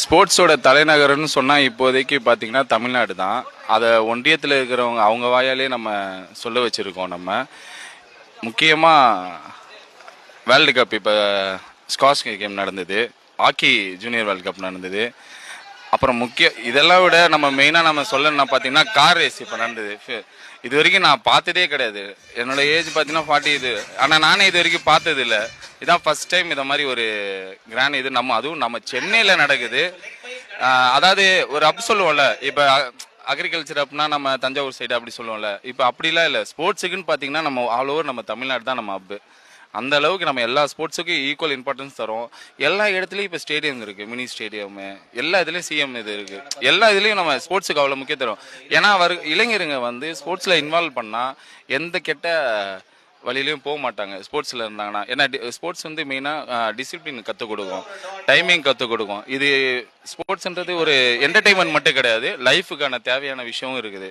ஸ்போர்ட்ஸோட தலைநகர்னு சொன்னால் இப்போதைக்கு பார்த்தீங்கன்னா தமிழ்நாடு தான். அதை ஒன்றியத்தில் இருக்கிறவங்க அவங்க வாயாலே நம்ம சொல்ல வச்சுருக்கோம் நம்ம. முக்கியமாக வேர்ல்டு கப் இப்போ ஸ்காஷ் கேம் நடந்தது. ஹாக்கி ஜூனியர் வேர்ல்டு கப் நடந்தது. அப்புறம் முக்கிய இதெல்லாம் விட நம்ம மெயினாக நம்ம சொல்லணும்னா பார்த்தீங்கன்னா கார் ரேஸ் இப்போ நடந்தது. இது வரைக்கும் நான் பார்த்ததே கிடையாது. என்னோட ஏஜ் பார்த்தீங்கன்னா ஃபார்ட்டி இது ஆனால் நானே இது வரைக்கும் பார்த்தது இல்லை இதான் ஃபர்ஸ்ட் டைம் இதை மாதிரி ஒரு கிராண்ட் இது. நம்ம அதுவும் நம்ம சென்னையில் நடக்குது. அதாவது ஒரு அப் சொல்லுவோம்ல இப்போ அக்ரிகல்ச்சர் அப்படின்னா நம்ம தஞ்சாவூர் சைடு அப்படி சொல்லுவோம்ல. இப்போ அப்படிலாம் இல்லை. ஸ்போர்ட்ஸுக்குன்னு பார்த்தீங்கன்னா நம்ம ஆல் ஓவர் நம்ம தமிழ்நாடு தான் நம்ம அப்பு அந்த அளவுக்கு நம்ம எல்லா ஸ்போர்ட்ஸுக்கும் ஈக்குவல் இம்பார்ட்டன்ஸ் தரோம். எல்லா இடத்துலையும் இப்போ ஸ்டேடியம் இருக்கு. மினி ஸ்டேடியம் எல்லா இதுலேயும் சிஎம் இது இருக்கு. எல்லா இதுலேயும் நம்ம ஸ்போர்ட்ஸுக்கு அவ்வளோ முக்கியத்துவம் ஏன்னா அவர் இளைஞருங்க வந்து ஸ்போர்ட்ஸில் இன்வால்வ் பண்ணால் எந்த கெட்ட வழியிலையும் போக மாட்டாங்க. ஸ்போர்ட்ஸில் இருந்தாங்கன்னா ஏன்னா ஸ்போர்ட்ஸ் வந்து மெயினாக டிசிப்ளின் கற்றுக் கொடுக்கும். டைமிங் கற்றுக் கொடுக்கும். இது ஸ்போர்ட்ஸ்ன்றது ஒரு என்டர்டைன்மெண்ட் மட்டும் கிடையாது. லைஃபுக்கான தேவையான விஷயமும் இருக்குது.